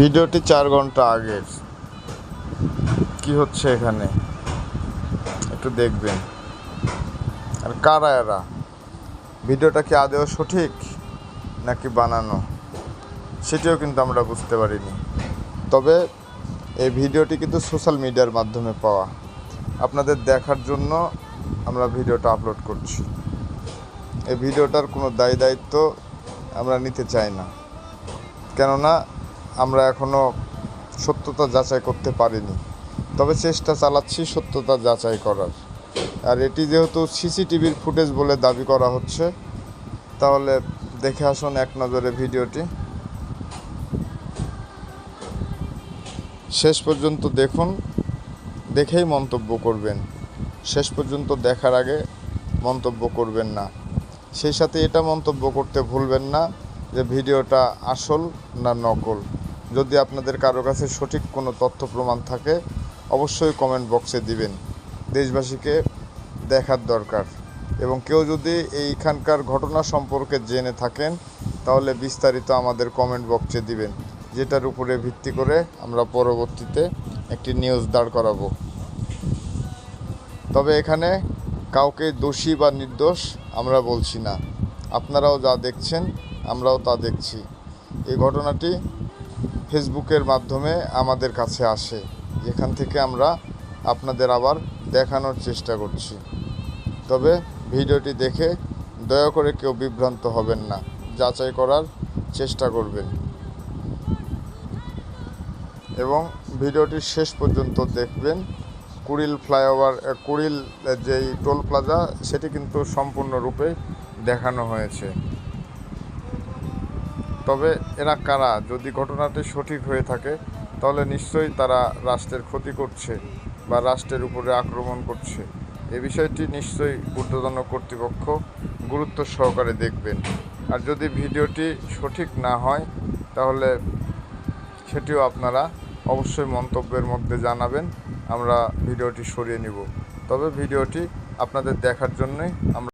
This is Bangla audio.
ভিডিওটি চার ঘণ্টা আগের কি হচ্ছে এখানে? একটু দেখবেন। আর কারা এরা? ভিডিওটা কি আদেও সঠিক নাকি বানানো? সেটিও কিন্তু আমরা বুঝতে পারিনি। তবে এই ভিডিওটি কিন্তু সোশ্যাল মিডিয়ার মাধ্যমে পাওয়া। আপনাদের দেখার জন্য আমরা ভিডিওটা আপলোড করছি। এই ভিডিওটার কোনো দায়ী দায়িত্ব আমরা নিতে চাই না। কেননা আমরা এখনও সত্যতা যাচাই করতে পারিনি। তবে চেষ্টা চালাচ্ছি সত্যতা যাচাই করার। আর এটি যেহেতু সিসিটিভির ফুটেজ বলে দাবি করা হচ্ছে, তাহলে দেখে আসুন এক নজরে ভিডিওটি। শেষ পর্যন্ত দেখুন, দেখেই মন্তব্য করবেন। শেষ পর্যন্ত দেখার আগে মন্তব্য করবেন না। সেই সাথে এটা মন্তব্য করতে ভুলবেন না যে ভিডিওটা আসল না নকল। যদি আপনাদের কারও কাছে সঠিক কোনো তথ্য প্রমাণ থাকে, অবশ্যই কমেন্ট বক্সে দিবেন। দেশবাসীকে দেখার দরকার। এবং কেউ যদি এইখানকার ঘটনা সম্পর্কে জেনে থাকেন, তাহলে বিস্তারিত আমাদের কমেন্ট বক্সে দিবেন। যেটার উপরে ভিত্তি করে আমরা পরবর্তীতে একটি নিউজ দাঁড় করাবো। তবে এখানে কাউকে দোষী বা নির্দোষ আমরা বলছি না। আপনারাও যা দেখছেন, আমরাও তা দেখছি। এই ঘটনাটি ফেসবুকের মাধ্যমে আমাদের কাছে আসে। যেখান থেকে আমরা আপনাদের আবার দেখানোর চেষ্টা করছি। তবে ভিডিওটি দেখে দয়া করে কেউ বিভ্রান্ত হবেন না। যাচাই করার চেষ্টা করবেন। এবং ভিডিওটি শেষ পর্যন্ত দেখবেন। কুড়িল ফ্লাইওভার কুড়িল যেই টোল প্লাজা, সেটি কিন্তু সম্পূর্ণরূপে দেখানো হয়েছে। তবে এরা কারা? যদি ঘটনাটি সঠিক হয়ে থাকে, তাহলে নিশ্চয়ই তারা রাষ্ট্রের ক্ষতি করছে বা রাষ্ট্রের উপরে আক্রমণ করছে। এ বিষয়টি নিশ্চয়ই ঊর্ধ্বতন কর্তৃপক্ষ গুরুত্ব সহকারে দেখবেন। আর যদি ভিডিওটি সঠিক না হয়, তাহলে সেটিও আপনারা অবশ্যই মন্তব্যের মধ্যে জানাবেন। আমরা ভিডিওটি সরিয়ে নিব। তবে ভিডিওটি আপনাদের দেখার জন্যই আমরা